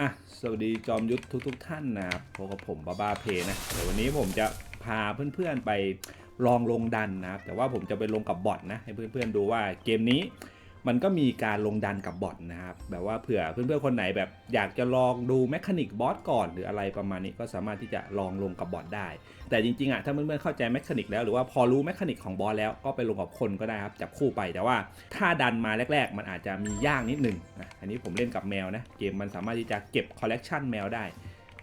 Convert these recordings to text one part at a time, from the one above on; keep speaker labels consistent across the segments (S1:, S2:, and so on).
S1: อะสวัสดีจอมยุทธทุกๆทท่านนะครับพบกับผมบ้าบ้าเพนะเดี๋ยววันนี้ผมจะพาเพื่อนๆไปลองลงดันนะครับแต่ว่าผมจะไปลงกับบอทนะให้เพื่อนๆดูว่าเกมนี้ มันก็มีการลงดันกับบอทนะครับ แบบว่าเผื่อเพื่อนๆคนไหนแบบอยากจะลองดูแมคานิกบอสก่อนหรืออะไรประมาณนี้ก็สามารถที่จะลองลงกับบอทได้ แต่จริงๆอะถ้าเพื่อนๆเข้าใจแมคานิกแล้วหรือว่าพอรู้แมคานิกของบอสแล้วก็ไปลงกับคนก็ได้ครับจับคู่ไปแต่ว่าถ้าดันมาแรก ๆ มันอาจจะมียากนิดนึงนะอันนี้ผมเล่นกับแมวนะเกมมันสามารถที่จะเก็บคอลเลกชันแมวได้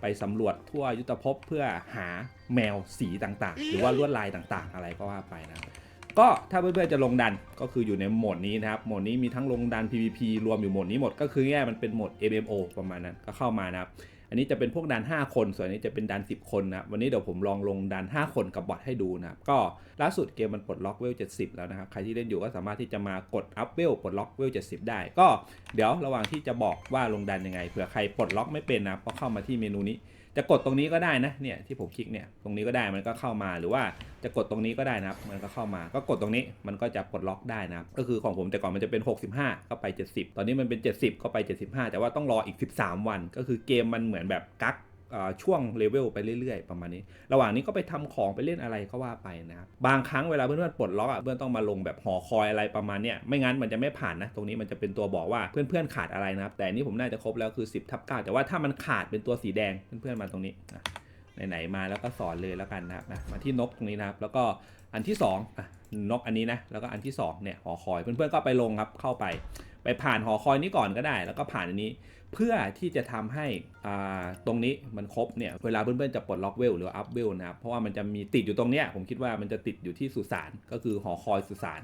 S1: ไปสำรวจทั่วยุทธภพเพื่อหาแมวสีต่างๆ หรือว่าลวดลายต่างๆ อะไรก็ว่าไปนะครับ ก็ถ้าเพื่อนๆจะลงดันก็คืออยู่ในโหมดนี้นะครับโหมดนี้มีทั้งลงดัน PVP รวมอยู่โหมดนี้หมดก็คือแง่มันเป็นโหมด MMO ประมาณนั้นก็เข้ามานะครับอันนี้จะเป็นพวกดัน 5 คน ส่วนนี้จะเป็นดัน 10 คนนะครับวันนี้เดี๋ยวผมลองลงดัน 5 คนกับบอทให้ดูนะครับก็ล่าสุดเกมมันปลดล็อกเวล 70 แล้วนะครับใครที่เล่นอยู่ก็สามารถที่จะมากดอัพเวลปลดล็อกเวล 70 ได้ ก็เดี๋ยวระหว่างที่จะบอกว่าลงดันยังไงเผื่อใครปลดล็อกไม่เป็นนะครับก็เข้ามาที่เมนูนี้ จะกดตรงนี้ก็ได้นะเนี่ยที่ผมคลิกเนี่ยตรงนี้ก็ได้มันก็เข้ามาหรือว่าจะกดตรงนี้ก็ได้นะครับ มันก็เข้ามาก็กดตรงนี้มันก็จะปลดล็อกได้นะครับก็คือของผมแต่ก่อนมันจะเป็น 65 ก็ไป 70 ตอนนี้มันเป็น 70 ก็ไป 75 แต่ว่าต้องรออีก 13 วัน ก็คือเกมมันเหมือนแบบกัก ช่วงเลเวลไปเรื่อยๆ ประมาณนี้ ระหว่างนี้ก็ไปทำของไปเล่นอะไรก็ว่าไปนะครับบางครั้งเวลาเพื่อนๆปลดล็อกอะเพื่อนต้องมาลงแบบหอคอยอะไรประมาณเนี้ยไม่งั้นมันจะไม่ผ่านนะตรงนี้มันจะเป็นตัวบอกว่าเพื่อนๆขาดอะไรนะครับแต่นี้ผมน่าจะครบแล้วคือ 10ทับ9แต่ว่าถ้ามันขาดเป็นตัวสีแดงเพื่อนๆมาตรงนี้ไหนๆมาแล้วก็สอนเลยแล้วกันนะครับนะมาที่นกตรงนี้นะครับแล้วก็อันที่สองอะนกอันนี้นะแล้วก็อันที่สองเนี่ยหอคอยเพื่อนๆก็ไปลงครับเข้าไป ไปผ่านหอคอยนี้ก่อนก็ได้ แล้วก็ผ่านอันนี้ เพื่อที่จะทำให้ตรงนี้มันครบเนี่ยเวลาเพื่อนๆจะปลดล็อกเวลหรืออัพเวลนะครับเพราะว่ามันจะมีติดอยู่ตรงเนี้ยผมคิดว่ามันจะติดอยู่ที่สุสานก็คือหอคอยสุสาน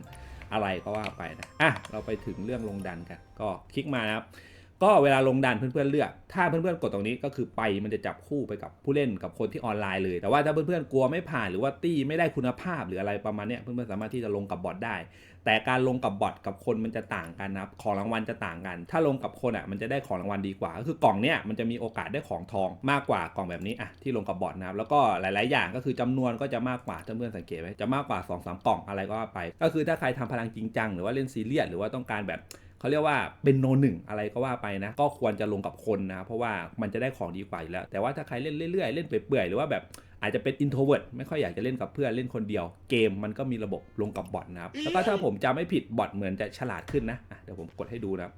S1: อะไรก็ว่าไปนะอะเราไปถึงเรื่องลงดันกัน ก็คลิกมานะครับ ก็เวลาลงดันเพื่อนๆเลือก ถ้าเพื่อนๆกดตรงนี้ก็คือไปมันจะจับคู่ไปกับผู้เล่นกับคนที่ออนไลน์เลย แต่ว่าถ้าเพื่อนๆกลัวไม่ผ่านหรือว่าตี้ไม่ได้คุณภาพหรืออะไรประมาณนี้เพื่อนๆสามารถที่จะลงกับบอทได้ แต่การลงกับบอทกับคนมันจะต่างกันนะครับของรางวัลจะต่างกัน ถ้าลงกับคนอะมันจะได้ของรางวัลดีกว่า ก็คือกล่องเนี้ยมันจะมีโอกาสได้ของทองมากกว่ากล่องแบบนี้อะที่ลงกับบอทนะครับแล้วก็หลาย ๆ อย่างก็คือจำนวนก็จะมากกว่าถ้าเพื่อนสังเกตไว้จะมากกว่า2อสกล่องอะไรก็ว่าไป ก็คือถ้าใครทำพลังจริงจังหรือว่าเล่นซีเรียสหรือว่าต้องการแบบ เขาเรียกว่าเป็นโนหนึ่งอะไรก็ว่าไปนะ ก็ควรจะลงกับคนนะ เพราะว่ามันจะได้ของดีกว่าอยู่แล้ว แต่ว่าถ้าใครเล่นเรื่อยๆ เล่นเปื่อยๆ หรือว่าแบบอาจจะเป็น introvert ไม่ค่อยอยากจะเล่นกับเพื่อนเล่นคนเดียว เกมมันก็มีระบบลงกับบอทนะครับ แล้วก็ถ้าผมจำไม่ผิดบอทเหมือนจะฉลาดขึ้นนะอะเดี๋ยวผมกดให้ดูนะครับ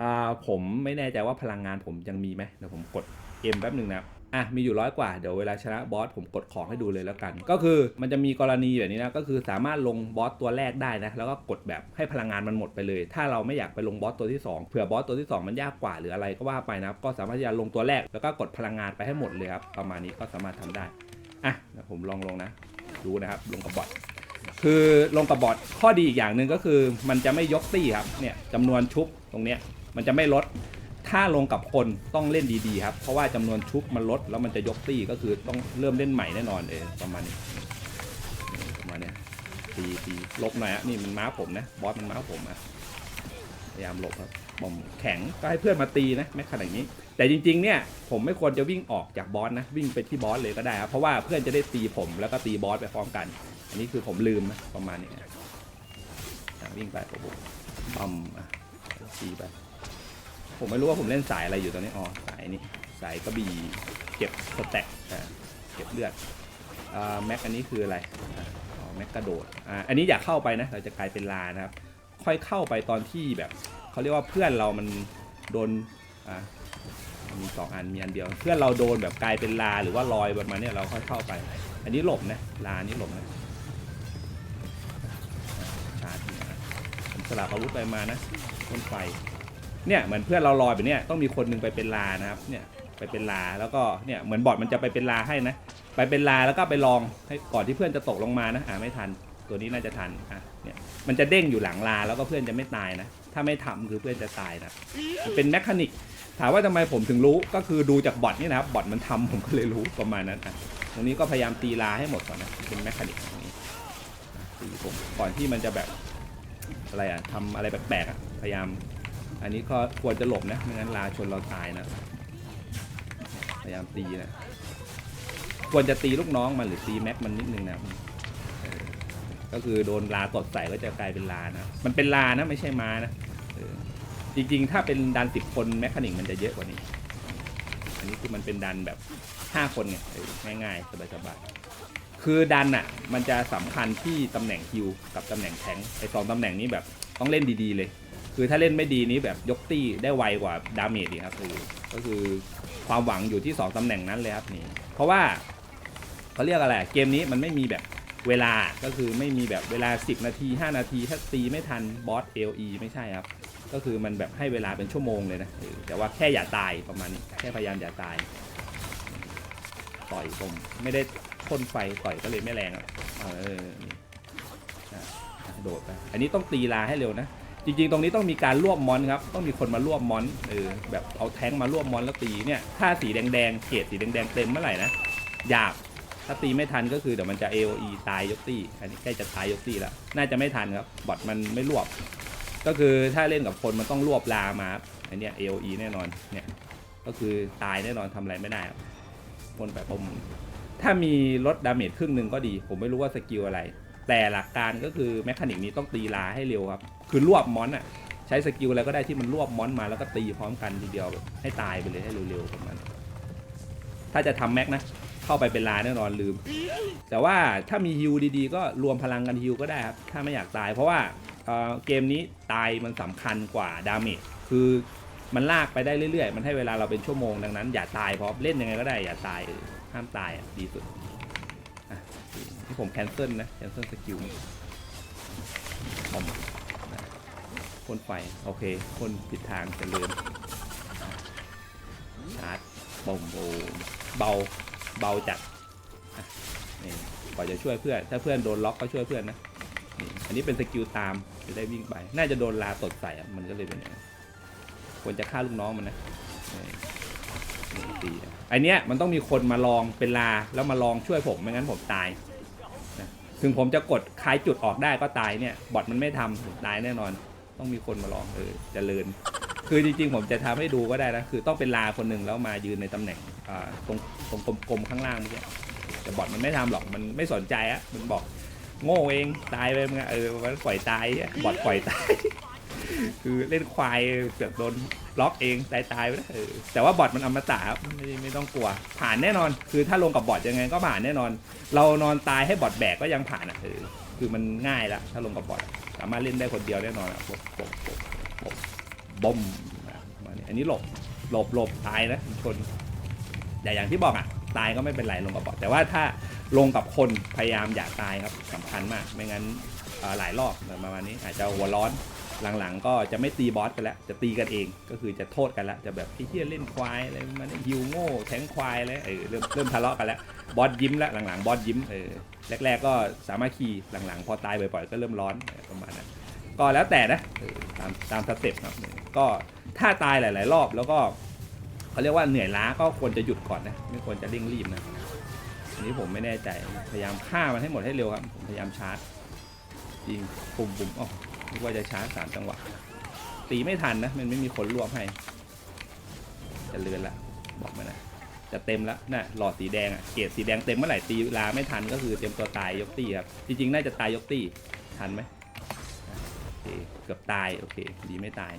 S1: อ่าผมไม่แน่ใจว่าพลังงานผมยังมีไหมเดี๋ยวผมกดเกมแป๊บหนึ่งนะครับ อะมีอยู่ร้อยกว่าเดี๋ยวเวลาชนะบอสผมกดของให้ดูเลยแล้วกัน ก็คือมันจะมีกรณีแบบนี้นะก็คือสามารถลงบอสตัวแรกได้นะแล้วก็กดแบบให้พลังงานมันหมดไปเลย ถ้าเราไม่อยากไปลงบอสตัวที่สองเผื่อบอสตัวที่สองมันยากกว่าหรืออะไรก็ว่าไปนะก็สามารถที่จะลงตัวแรกแล้วก็กดพลังงานไปให้หมดเลยครับประมาณนี้ก็สามารถทำได้อะเดี๋ยวผมลองลงนะดูนะครับลงกับบอทคือลงกับบอทข้อดีอีกอย่างหนึ่งก็คือ มันจะไม่ยกตี้ครับเนี่ยจำนวนชุบตรงเนี้ยมันจะไม่ลด ถ้าลงกับคนต้องเล่นดีๆครับ เพราะว่าจำนวนชุบมันลดแล้วมันจะยกตีก็คือต้องเริ่มเล่นใหม่แน่นอนเออประมาณนี้ประมาณนี้ตีตีลบหน่อยอะนี่มันม้าผมนะบอสมันม้าผมอะพยายามหลบครับบอมแข็งก็ให้เพื่อนมาตีนะไม่ขนาดนี้ แต่จริงๆเนี่ยผมไม่ควรจะวิ่งออกจากบอสนะวิ่งไปที่บอสเลยก็ได้ครับเพราะว่าเพื่อนจะได้ตีผมแล้วก็ตีบอสไปพร้อมกัน อันนี้คือผมลืมนะประมาณนี้วิ่งไปผมบอมอ่ตีไป ผมไม่รู้ว่าผมเล่นสายอะไรอยู่ตอนนี้อ๋อสายนี้สายกระบี่เก็บสแต็กอ่าเก็บเลือดอ่าแม็กอันนี้คืออะไรอ๋อแม็กกระโดดอ่าอันนี้อยากเข้าไปนะเราจะกลายเป็นลานะครับ ค่อยเข้าไปตอนที่แบบเขาเรียกว่าเพื่อนเรามันโดนอ่ามีสองอันมีอันเดียว เพื่อนเราโดนแบบกลายเป็นลาหรือว่าลอยประมาณเนี้ยเราค่อยเข้าไป อันนี้หลบนะลานี่หลบนะชาร์จสลับอาวุธไปมานะต้นไฟ เนี่ยเหมือนเพื่อนเราลอยแบบเนี้ยต้องมีคนหนึงไปเป็นลานะครับเนี่ยไปเป็นลาแล้วก็เนี่ยเหมือนบอทมันจะไปเป็นลาให้นะ ไปเป็นลาแล้วก็ไปลองให้ก่อนที่เพื่อนจะตกลงมานะอ่าไม่ทันตัวนี้น่าจะทันอะเนี่ยมันจะเด้งอยู่หลังลาแล้วก็เพื่อนจะไม่ตายนะ ถ้าไม่ทำคือเพื่อนจะตายนะเป็นแมคานิกถามว่าทำไมผมถึงรู้ก็คือดูจากบอทนี่นะครับบอทมันทำผมก็เลยรู้ประมาณนั้นอะตรงนี้ก็พยายามตีลาให้หมดก่อนนะเป็นแมคานิกตรงนี้ตีผมก่อนที่มันจะแบบอะไรอะทำอะไรแปลกๆอะพยายาม อันนี้ก็ควรจะหลบนะไม่งั้นลาชนเราตายนะ พยายามตีนะควรจะตีลูกน้องมันหรือตีแม็กมันนิดนึงนะก็คือโดนลาตดใส่ก็จะกลายเป็นลานะ มันเป็นลานะไม่ใช่ม้านะจริงๆ ถ้าเป็นดันสิบคนแมคคานิกมันจะเยอะกว่านี้ อันนี้คือมันเป็นดันแบบ5คนไงง่ายๆสบายๆคือดันอะ มันจะสำคัญที่ตำแหน่งฮิวกับตำแหน่งแทงไอสองตำแหน่งนี้แบบต้องเล่นดีๆเลย คือถ้าเล่นไม่ดีนี้แบบยกตี้ได้ไวกว่าดาเมจดีครับคือก็คือความหวังอยู่ที่ 2ตำแหน่งนั้นเลยครับนี่เพราะว่าเขาเรียกอะไรเกมนี้มันไม่มีแบบเวลาก็คือไม่มีแบบเวลา 10 นาที 5 นาที ถ้าตีไม่ทันบอส LE ไม่ใช่ครับ ก็คือมันแบบให้เวลาเป็นชั่วโมงเลยนะแต่ว่าแค่อย่าตายประมาณนี้แค่พยายามอย่าตาย ต่อยผมไม่ได้พ่นไฟต่อยก็เลยไม่แรงอะเออนี่โดดไปอันนี้ต้องตีลาให้เร็วนะ จริงๆ ตรงนี้ต้องมีการรวบมอนครับ ต้องมีคนมารวบมอนเออแบบเอาแท้งมารวบมอนแล้วตีเนี่ย ถ้าสีแดงๆเกรดสีแดงๆเต็มเมื่อไหร่นะหยาบถ้าตีไม่ทันก็คือเดี๋ยวมันจะ AOE ตายยกตี้อันนี้ใกล้จะตายยกตี้แล้ว น่าจะไม่ทันครับบอทมันไม่รวบ ก็คือถ้าเล่นกับคนมันต้องรวบลามาอันนี้ AOE แน่นอนเนี่ยก็คือตายแน่นอนทำอะไรไม่ได้ครับคนแบบผมถ้ามีลดดาเมจครึ่งหนึ่งก็ดี ผมไม่รู้ว่าสกิลอะไร แต่หลักการก็คือแมคานิกนี้ต้องตีลาให้เร็วครับ คือรวบมอนอะใช้สกิลอะไรก็ได้ที่มันรวบมอนมาแล้วก็ตีพร้อมกันทีเดียวแบบให้ตายไปเลยให้เร็วๆประมาณนั้นถ้าจะทำแม็กนะ เข้าไปเป็นลาแน่นอนลืม แต่ว่าถ้ามีฮิวดีๆ ก็รวมพลังกันฮิวก็ได้ครับ ถ้าไม่อยากตายเพราะว่าเเกมนี้ตายมันสำคัญกว่าดาเมจคือมันลากไปได้เรื่อยๆ มันให้เวลาเราเป็นชั่วโมงดังนั้น อย่าตายเพราะเล่นยังไงก็ได้อย่าตายห้ามตายอะดีสุด ที่ผมแคนเซิลนะแคนเซิลสกิลผมนะพ่นไฟโอเคพ่นผิดทางจะเลือนชาร์จบอมโบเบาเบาจัดนี่ก่อนจะช่วยเพื่อน ถ้าเพื่อนโดนล็อกก็ช่วยเพื่อนนะนี่อันนี้เป็นสกิลตามจะได้วิ่งไป น่าจะโดนลาตดใส่มันก็เลยเป็นอย่างนั้ควรจะฆ่าลูกน้องมันนะนี่ตีอันเนี้ยมันต้องมีคนมาลองเป็นลาแล้วมาลองช่วยผมไม่งั้นผมตาย ถึงผมจะกดคลายจุดออกได้ก็ตายเนี่ย บอทมันไม่ทำตายแน่นอน ต้องมีคนมาลองเออจเจริญ คือจริงๆ ผมจะทำให้ดูก็ได้นะ คือต้องเป็นลาคนหนึ่งแล้วมายืนในตำแหน่งอ่าตรงตรงกลมๆข้างล่างเมื่อกี้แต่บอทมันไม่ทำหรอกมันไม่สนใจอะมันบอก โง่เองตายไปมึงอะเออมันปล่อยตายบอทปล่อยตาย คือเล่นควายเกือบโดนล็อกเองตายตายๆไปแล้วเออแต่ว่าบอทมันอมตะครับไม่ไม่ต้องกลัว ผ่านแน่นอน คือถ้าลงกับบอทยังไงก็ผ่านแน่นอน เรานอนตายให้บอทแบกก็ยังผ่านอะเออคือมันง่ายละถ้าลงกับบอทสามารถเล่นได้คนเดียวแน่นอนอะปกปกปกปกบอมมาเนี่ยอันนี้หลบหลบหลบตายนะชนแต่อย่างที่บอกอะตายก็ไม่เป็นไรลงกับบอทแต่ว่าถ้าลงกับคนพยายามอย่าตายครับสำคัญมาก ไม่งั้นหลายรอบประมาณนี้อาจจะหัวร้อน หลังๆ ก็จะไม่ตีบอสกันแล้ว จะตีกันเอง ก็คือจะโทษกันแล้ว จะแบบไอ้เหี้ยเล่นควายอะไรมันฮิวโง่แทงควายแล้วเออเริ่มเริ่มทะเลาะกันแล้ว บอสยิ้มแล้วหลังๆ บอสยิ้มเออแรกๆ ก็สามารถคีหลังๆ พอตายบ่อยๆ ก็เริ่มร้อนประมาณนั้นก็แล้วแต่นะตามตามสเต็ปครับก็ถ้าตายหลาย ๆ รอบแล้วก็เขาเรียกว่าเหนื่อยล้าก็ควรจะหยุดก่อนนะ ไม่ควรจะเร่งรีบนะอันนี้ผมไม่แน่ใจพยายามฆ่ามันให้หมดให้เร็วครับผมพยายามชาร์จยิงปุ่มปุ่มอ๋อ นึกว่าจะช้าสามจังหวะตีไม่ทันนะ มันไม่มีคนรวบให้ จะเลือนละ บอกมานะจะเต็มแล้วน่ะหลอดสีแดงอะเกรดสีแดงเต็มเมื่อไหร่ตีลาไม่ทันก็คือเตรียมตัวตายยกตีครับจริงๆน่าจะตายยกตีทันไหมเกือบตายโอเคดีไม่ตาย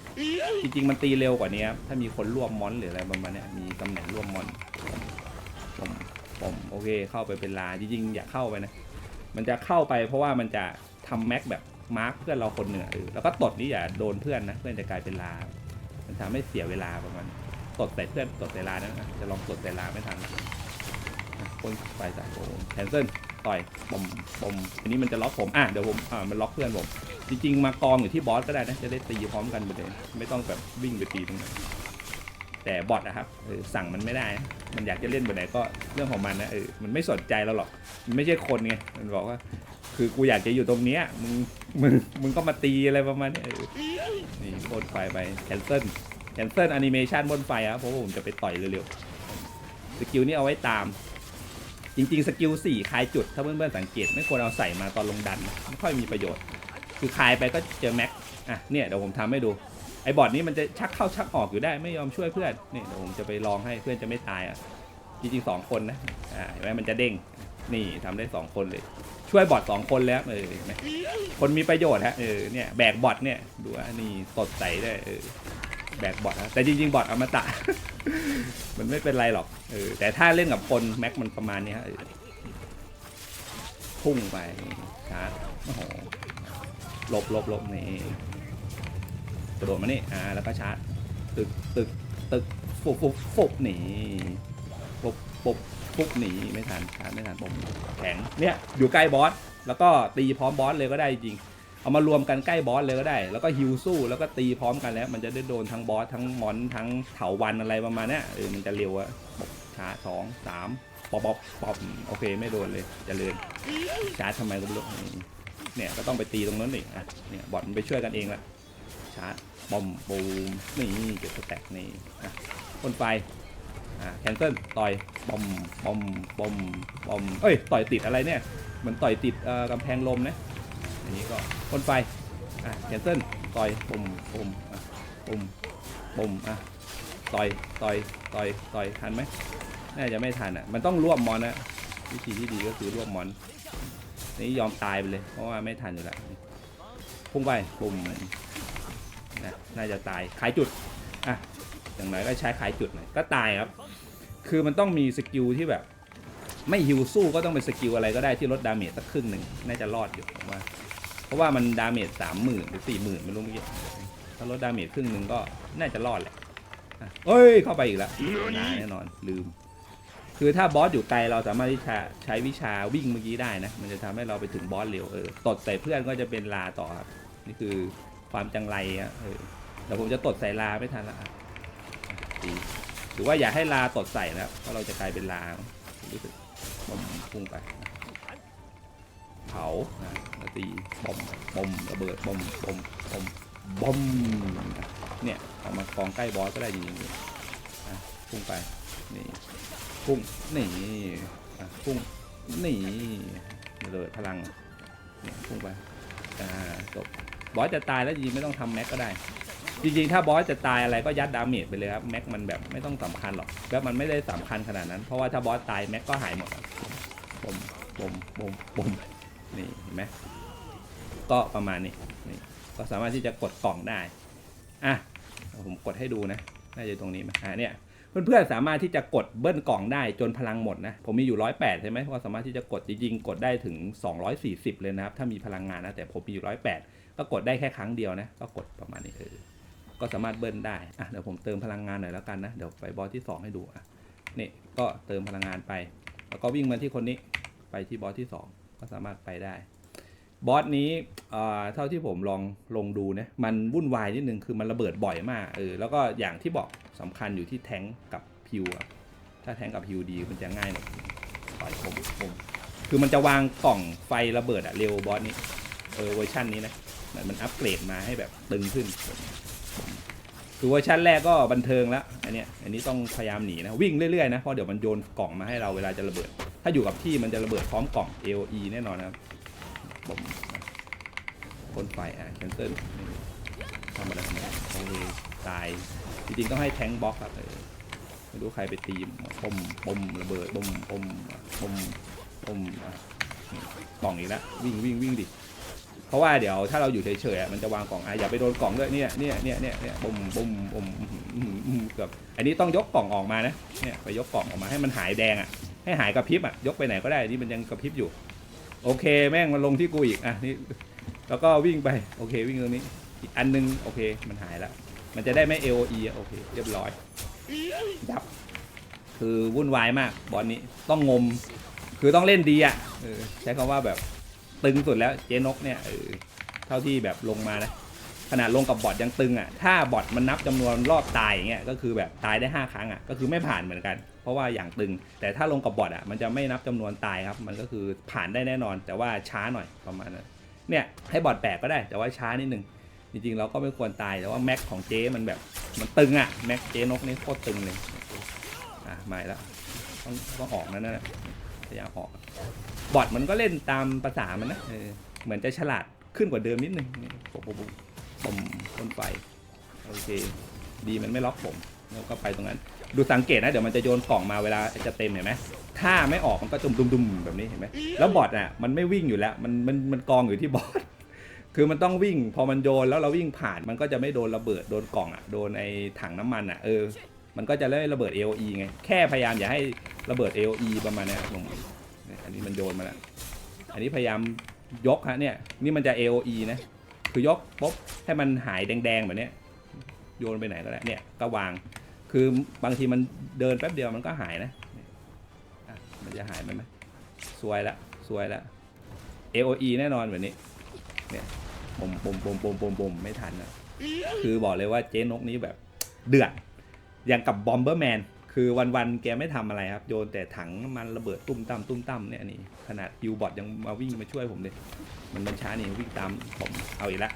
S1: จริงๆมันตีเร็วกว่านี้ครับถ้ามีคนร่วมมอนหรืออะไรประมาณนี้มีตำแหน่งร่วมมอนผมผมโอเคเข้าไปเป็นลาจริงๆ อย่าเข้าไปนะ มันจะเข้าไปเพราะว่ามันจะทำแม็กแบบ มาร์คเพื่อนเราคนเหนือเออแล้วก็ตดนี่อย่าโดนเพื่อนนะเพื่อนจะกลายเป็นลา มันทำให้เสียเวลาประมาณนี้ตดใส่เพื่อนตดใส่ลานะจะลองตดใส่ลาไม่ทันคนไปใส่โอ้แคนเซิลต่อยปมปมอันนี้มันจะล็อกผมอะเดี๋ยวผมอ่ามันล็อกเพื่อนผม จริง ๆ มากองอยู่ที่บอสก็ได้นะจะได้ตีพร้อมกันไปเลยไม่ต้องแบบวิ่งไปตีตรงนั้นแต่บอทนะครับเออสั่งมันไม่ได้ มันอยากจะเล่นไปไหนก็เรื่องของมันนะเออมันไม่สนใจเราหรอก มันไม่ใช่คนไง มันบอกว่า คือกูอยากจะอยู่ตรงเนี้ยมึงมึงมึงก็มาตีอะไรประมาณนี้เออนี่บนไฟไปแคนเซิลแคนเซิลแอนิเมชันบนไฟครับเพราะว่าผมจะไปต่อยเร็วๆสกิลนี้เอาไว้ตาม จริงๆสกิลสี่คลายจุด ถ้าเพื่อนๆสังเกตไม่ควรเอาใส่มาตอนลงดัน ไม่ค่อยมีประโยชน์ คือคลายไปก็เจอแม็กอะเนี่ยเดี๋ยวผมทำให้ดูไอ้บอร์ดนี้มันจะชักเข้าชักออกอยู่ได้ไม่ยอมช่วยเพื่อนนี่เดี๋ยวผมจะไปลองให้เพื่อนจะไม่ตายอะจริงๆสองคนนะอ่าเห็นไหมมันจะเด้ง นี่ทำได้สองคนเลย ช่วยบอทสองคนแล้วเออเห็นไหมคนมีประโยชน์ฮะเออเนี่ยแบกบอทเนี่ยดูว่านี่สดใสได้เออแบกบอทแต่จริงๆบอทอมตะ มันไม่เป็นไรหรอกเออแต่ถ้าเล่นกับคนแม็กมันประมาณนี้ฮะเออพุ่งไปชาร์จโอ้โหลบลบลบนี่กระโดดมานี่อ่าแล้วก็ชาร์จตึกตึกตึกฟุบฟุบฟุบหนีฟุบฟุบ ฟุบหนีไม่ทันชาร์จไม่ทันผมแข็งเนี่ยอยู่ใกล้บอสแล้วก็ตีพร้อมบอสเลยก็ได้จริง เอามารวมกันใกล้บอสเลยก็ได้ แล้วก็ฮิวสู้แล้วก็ตีพร้อมกันแล้ว มันจะได้โดนทั้งบอสทั้งมอนทั้งเถาวันอะไรประมาณนี้เออมันจะเร็วอะช้าสองสามปอบปอบปอบโอเคไม่โดนเลยจะเริญชาร์จทำไมก็ไม่รู้เนี่ยก็ต้องไปตีตรงนั้นอีกอะเนี่ยบอทมันไปช่วยกันเองละชาร์จบอมบูมนี่เก็บสแต็กนี่อะพ่นไฟ อะแคนเซิลต่อยบอมบอมบอมบอมเอ้ยต่อยติดอะไรเนี่ยเหมือนต่อยติดเอ่อกำแพงลมนะอันนี้ก็พ่นไฟอะแคนเซิลต่อยปุ่มปุ่มอะปุ่มปุ่มอะต่อยต่อยต่อยต่อยทันไหมน่าจะไม่ทันอะมันต้องรวมมอนนะวิธีที่ดีก็คือรวมมอนนี่ยอมตายไปเลย เพราะว่าไม่ทันอยู่แล้วพุ่งไปปุ่มนะน่าจะตายขายจุดอะอย่างไรก็ใช้ขายจุดหน่อยก็ตายครับ คือมันต้องมีสกิลที่แบบ ไม่ฮิวสู้ก็ต้องเป็นสกิลอะไรก็ได้ที่ลดดาเมจสักครึ่งหนึ่งน่าจะรอดอยู่ผมว่า เพราะว่ามันดาเมจสามหมื่นหรือสี่หมื่นไม่รู้เมื่อกี้ถ้าลดดาเมจครึ่งหนึ่งก็น่าจะรอดแหละอะเอ้ยเข้าไปอีกแล้วนาแน่นอนลืม คือถ้าบอสอยู่ไกลเราสามารถที่จะใช้วิชาวิ่งเมื่อกี้ได้นะ มันจะทำให้เราไปถึงบอสเร็วเออตดใส่เพื่อนก็จะเป็นลาต่อครับนี่คือความจังไรอะเออเดี๋ยวผมจะตดใส่ลาไม่ทันละอะดี หรือว่าอย่าให้ลาตดใส่นะครับเพราะเราจะกลายเป็นลารู้สึกบอมพุ่งไปเผานะแล้วตีบอมบอมระเบิดบอมบอมบอมบอมเนี่ยเอามากองใกล้บอสก็ได้จริงๆเลยอะพุ่งไปนี่พุ่งนี่อะพุ่งนี่ระเบิดพลังเนี่ยพุ่งไปอ่าจบบอสจะตายแล้วจริงไม่ต้องทำแม็กก็ได้ จริงๆ ถ้าบอสจะตายอะไรก็ยัดดาเมจไปเลยครับแม็กมันแบบไม่ต้องสำคัญหรอกแบบมันไม่ได้สำคัญขนาดนั้น เพราะว่าถ้าบอสตายแม็กก็หายหมดอะบอมบอมบอมบอมนี่เห็นไหมก็ประมาณนี้นี่ก็สามารถที่จะกดกล่องได้อะผมกดให้ดูนะน่าจะตรงนี้ไหมอะเนี่ยเพื่อนๆสามารถที่จะกดเบิ้ลกล่องได้จนพลังหมดนะ ผมมีอยู่ร้อยแปดใช่ไหมก็สามารถที่จะกดจริงๆกดได้ถึง 240 เลยนะครับ ถ้ามีพลังงานนะ แต่ผมมีอยู่ร้อยแปดก็กดได้แค่ครั้งเดียวนะ ก็กดประมาณนี้เออ ก็สามารถเบิ้ลได้อะเดี๋ยวผมเติมพลังงานหน่อยแล้วกันนะ เดี๋ยวไปบอสที่สองให้ดูอะนี่ก็เติมพลังงานไป แล้วก็วิ่งมาที่คนนี้ไปที่บอสที่สองก็สามารถไปได้บอสนี้เอ่อเท่าที่ผมลองลงดูนะมันวุ่นวายนิดนึงคือมันระเบิดบ่อยมากเออแล้วก็อย่างที่บอกสำคัญอยู่ที่แทงกับพิวอะถ้าแทงกับพิวดีมันจะง่ายหน่อยต่อยผมผมคือมันจะวางกล่องไฟระเบิดอะเร็วบอสนี้เออเวอร์ชันนี้นะเหมือนมันอัปเกรดมาให้แบบตึงขึ้น คือเวอร์ชันแรกก็บันเทิงแล้วอันเนี้ยอันนี้ต้องพยายามหนีนะวิ่งเรื่อยๆนะเพราะเดี๋ยวมันโยนกล่องมาให้เราเวลาจะระเบิด ถ้าอยู่กับที่มันจะระเบิดพร้อมกล่อง AOE แน่นอนนะครับผมพ่นไฟอะแคนเซิลทำอะไรทำอะไรโอเคตายจริงๆต้องให้แทงบล็อกครับเออไม่รู้ใครไปตีปมปมระเบิดปมปมปมปมกล่องอีกแล้ววิ่งวิ่งวิ่งดิ เพราะว่าเดี๋ยวถ้าเราอยู่เฉยๆมันจะวางกล่องอะอย่าไปโดนกล่องด้วยเนี่ยเนี่ยเนี่ยเนี่ยเนี่ยบุ่มบุ่มบุ่มเกือบอันนี้ต้องยกกล่องออกมานะเนี่ยไปยกกล่องออกมาให้มันหายแดงอะให้หายกระพริบอะยกไปไหนก็ได้นี่มันยังกระพริบอยู่ โอเค แม่งมันลงที่กูอีกอะนี่แล้วก็วิ่งไปโอเค วิ่งตรงนี้อีกอันนึงโอเคมันหายแล้วมันจะได้ไม่ AOE อะโอเคเรียบร้อยยับ คือวุ่นวายมากบอลนี้ต้องงม คือต้องเล่นดีอะออใช้คำว่าแบบ ตึงสุดแล้วเจนกเนี่ยเออเท่าที่แบบลงมานะขนาดลงกับบอทยังตึงอะถ้าบอทมันนับจำนวนรอบตายอย่างเงี้ยก็คือแบบตายได้ 5 ครั้งอะก็คือไม่ผ่านเหมือนกัน เพราะว่าอย่างตึง แต่ถ้าลงกับบอทอะมันจะไม่นับจำนวนตายครับมันก็คือผ่านได้แน่นอน แต่ว่าช้าหน่อยประมาณนั้นเนี่ยให้บอทแปลกก็ได้แต่ว่าช้านิดนึงจริงๆเราก็ไม่ควรตายแต่ว่าแม็กของเจ๊มันแบบมันตึงอะแม็กเจ๊นกนี่โคตรตึงเลยอะมาแล้วต้องต้องออกนั่นนะพยายามออก บอทมันก็เล่นตามภาษามันนะเออเหมือนจะฉลาดขึ้นกว่าเดิมนิดนึงนี่ปุ๊บปุ๊บปุ๊บผมพ่นไฟโอเค ดีมันไม่ล็อกผมแล้วก็ไปตรงนั้น ดูสังเกตนะเดี๋ยวมันจะโยนกล่องมาเวลาจะเต็มเห็นไหมถ้าไม่ออกมันก็จุ่มดุมๆแบบนี้เห็นไหมแล้วบอทอะมันไม่วิ่งอยู่แล้วมันมันมันกองอยู่ที่บอทคือมันต้องวิ่ง พอมันโยนแล้วเราวิ่งผ่านมันก็จะไม่โดนระเบิดโดนกล่องอะโดนไอ้ถังน้ำมันอะเออมันก็จะได้ระเบิด AOE ไงแค่พยายามอย่าให้ระเบิด AOE ประมาณนี้ผม อันนี้มันโยนมาแล้วอันนี้พยายามยกฮะเนี่ยนี่มันจะ AOE นะคือยกปุ๊บให้มันหายแดงๆแบบนี้โยนไปไหนก็ได้เนี่ยก็วาง คือบางทีมันเดินแป๊บเดียวมันก็หายนะะมันจะหายไหมไหมสวยละสวยละ AOE แน่นอนแบบนี้เนี่ยปมปมปมปมปมปมไม่ทันนะคือบอกเลยว่าเจ๊นกนี้แบบเดือดอย่างกับบอมเบอร์แมน คือวันๆแกไม่ทำอะไรครับ โยนแต่ถังมันระเบิดตุ้มตั้มตุ้มตั้มเนี่ยนี่ขนาดฮิวบอทยังมาวิ่งมาช่วยผมเลยมันมันช้านี่วิ่งตามผมเอาอีกละ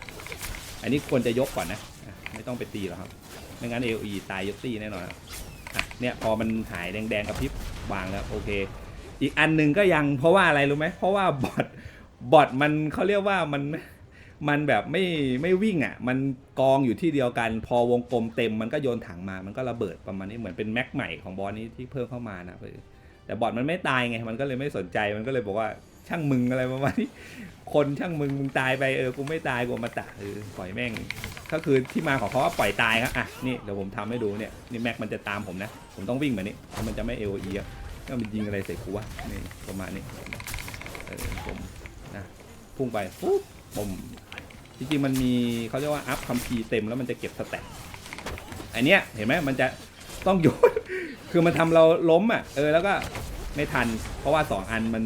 S1: อันนี้ควรจะยกก่อนนะไม่ต้องไปตีหรอกครับไม่งั้น AOE ตายยกตีแน่นอนเนี่ยพอมันหายแดงๆกับพริบวางแล้วโอเค อีกอันหนึ่งก็ยังเพราะว่าอะไรรู้ไหมเพราะว่าบอทบอทมันเขาเรียกว่ามัน มันแบบไม่ไม่วิ่งอะ มันกองอยู่ที่เดียวกัน พอวงกลมเต็มมันก็โยนถังมา มันก็ระเบิดประมาณนี้เหมือนเป็นแม็กใหม่ของบอสนี้ที่เพิ่มเข้ามานะเออแต่บอทมันไม่ตายไง มันก็เลยไม่สนใจ มันก็เลยบอกว่าช่างมึงอะไรประมาณนี้ คนช่างมึงมึงตายไปเออ กูไม่ตายกูมาตะเออปล่อยแม่ง ก็คือที่มาของเขาว่าปล่อยตายครับอะนี่เดี๋ยวผมทำให้ดูเนี่ยนี่แม็กมันจะตามผมนะ ผมต้องวิ่งแบบนี้แล้วมันจะไม่เอโอีอะก็มันยิงอะไรใส่กูวะนี่ประมาณนี้เออผมนะพุ่งไปปุ๊บผม จริงๆมันมีเขาเรียกว่าอัพคัมภีเต็มแล้วมันจะเก็บสแต็กอันเนี้ยเห็นไหมมันจะต้องโยนคือมันทำเราล้มอะเออแล้วก็ไม่ทัน เพราะว่าสองอันมัน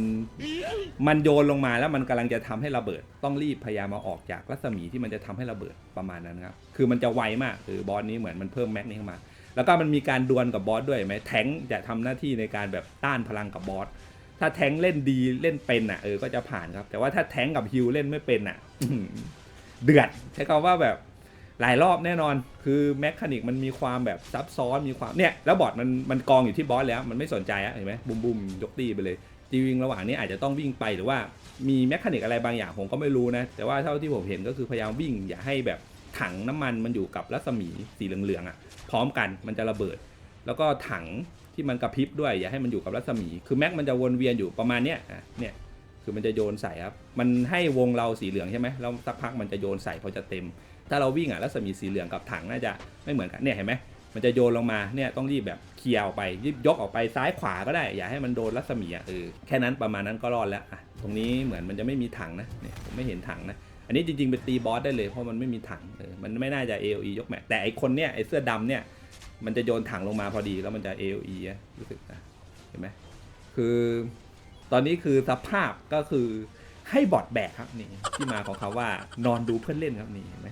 S1: มันโยนลงมาแล้วมันกำลังจะทำให้ระเบิด ต้องรีบพยายามมาออกจากรัศมีที่มันจะทำให้ระเบิดประมาณนั้นครับคือมันจะไวมากคือบอสนี้เหมือนมันเพิ่มแม็กนี้เข้ามา แล้วก็มันมีการดวลกับบอสด้วยไหมแทงจะทำหน้าที่ในการแบบต้านพลังกับบอสถ้าแทงเล่นดีเล่นเป็นอะเออก็จะผ่านครับ แต่ว่าถ้าแทงกับฮิลเล่นไม่เป็นอะ เดือด ใช้คำว่าแบบหลายรอบแน่นอน คือแมคานิกมันมีความแบบซับซ้อนมีความเนี่ยแล้วบอสมันมันกองอยู่ที่บอสแล้วมันไม่สนใจอะเห็นไหมบุมบุมยกตีไปเลยจริงระหว่างนี้อาจจะต้องวิ่งไปหรือว่ามีแมคานิกอะไรบางอย่างผมก็ไม่รู้นะ แต่ว่าเท่าที่ผมเห็นก็คือพยายามวิ่งอย่าให้แบบถังน้ำมันมันอยู่กับรัศมีสีเหลืองๆอะพร้อมกันมันจะระเบิด แล้วก็ถังที่มันกระพริบด้วยอย่าให้มันอยู่กับรัศมี คือแม็กมันจะวนเวียนอยู่ประมาณเนี้ยอะเนี่ย คือมันจะโยนใส่ครับ มันให้วงเราสีเหลืองใช่ไหมแล้วสักพักมันจะโยนใส่พอจะเต็ม ถ้าเราวิ่งอะรัศมีสีเหลืองกับถังน่าจะไม่เหมือนกันเนี่ยเห็นไหมมันจะโยนลงมาเนี่ยต้องรีบแบบเคลียร์ออกไปรีบยกออกไปซ้ายขวาก็ได้ อย่าให้มันโดนรัศมีอะเออแค่นั้นประมาณนั้นก็รอดแล้วอะตรงนี้เหมือนมันจะไม่มีถังนะเนี่ยผมไม่เห็นถังนะอันนี้จริงๆเป็นตีบอสได้เลยเพราะมันไม่มีถังเออมันไม่น่าจะ AOE ยกแม็แต่ไอคนเนี้ยไอเสื้อดำเนี่ยมันจะโยนถังลงมาพอดีแล้วมันจะ AOE อะรู้สึกนะเห็นไหมคือ ตอนนี้คือสภาพก็คือให้บอดแบกครับนี่ที่มาของคาว่านอนดูเพื่อนเล่นครับนี่เห็นไหม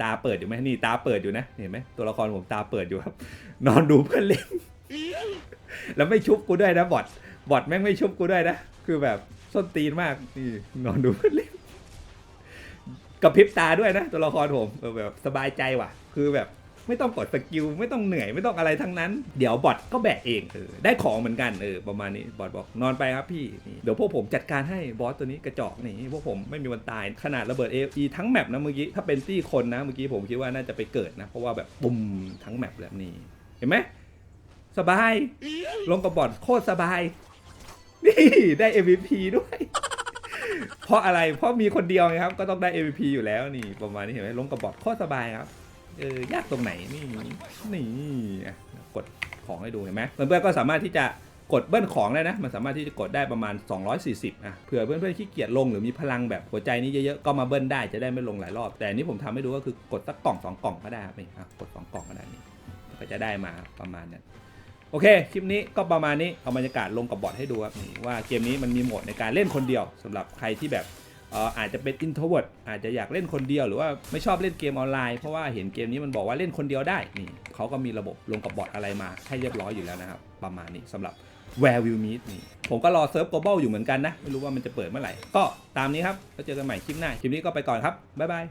S1: ตาเปิดอยู่ไหมนี่ตาเปิดอยู่นะเห็นไหมตัวละครผมตาเปิดอยู่ครับ นอนดูเพื่อนเล่น แล้วไม่ชุบกูด้วยนะบอดบอดแม่งไม่ชุบกูด้วยนะคือแบบส้นตีนมากนี่นอนดูเพื่อนเล่นกระพริบตาด้วยนะตัวละครผมเออแบบสบายใจว่ะ คือแบบ ไม่ต้องกดสกิลไม่ต้องเหนื่อยไม่ต้องอะไรทั้งนั้น เดี๋ยวบอทก็แบกเองเออได้ของเหมือนกันเออประมาณนี้บอทบอกนอนไปครับพี่นี่เดี๋ยวพวกผมจัดการให้บอสตัวนี้กระจอกนี่พวกผมไม่มีวันตายขนาดระเบิดเอฟีทั้งแมปนะเมื่อกี้ถ้าเป็นตี้คนนะเมื่อกี้ผมคิดว่าน่าจะไปเกิดนะ เพราะว่าแบบปุ่มทั้งแมปแบบนี้เห็นไหมสบาย ลงกับบอทโคตรสบาย นี่ได้ MVP ด้วย เพราะอะไรเพราะมีคนเดียวไงครับ ก็ต้องได้ MVP อยู่แล้วนี่ประมาณนี้เห็นไหมลงกระบอกโคตรสบายครับ เออยากตรงไหนนี่นี่กดของให้ดูเห็นไหมเพื่อนๆก็สามารถที่จะกดเบิ้ลของได้นะ มันสามารถที่จะกดได้ประมาณ 240อะเผื่อเพื่อนๆขี้เกียจลงหรือมีพลังแบบหัวใจนี้เยอะๆ ก็มาเบิ้ลได้จะได้ไม่ลงหลายรอบ แต่นี้ผมทำให้ดูก็คือกดสักกล่องสองกล่องก็ได้ครับนี่อะกดสองกล่องก็ได้นี่ก็จะได้มาประมาณนั้นโอเค คลิปนี้ก็ประมาณนี้ เอาบรรยากาศลงกับบอทให้ดูครับว่าเกมนี้มันมีโหมดในการเล่นคนเดียวสำหรับใครที่แบบ อาจจะเป็นอินโทรเวิร์ดอาจจะอยากเล่นคนเดียวหรือว่าไม่ชอบเล่นเกมออนไลน์เพราะว่าเห็นเกมนี้มันบอกว่าเล่นคนเดียวได้นี่เขาก็มีระบบลงกับบอทอะไรมาให้เรียบร้อยอยู่แล้วนะครับ ประมาณนี้สำหรับ Where Will Meet นี่ผมก็รอเซิร์ฟ global อยู่เหมือนกันนะ ไม่รู้ว่ามันจะเปิดเมื่อไหร่ ก็ตามนี้ครับแล้วเจอกันใหม่คลิปหน้า คลิปนี้ก็ไปก่อนครับบ๊ายบาย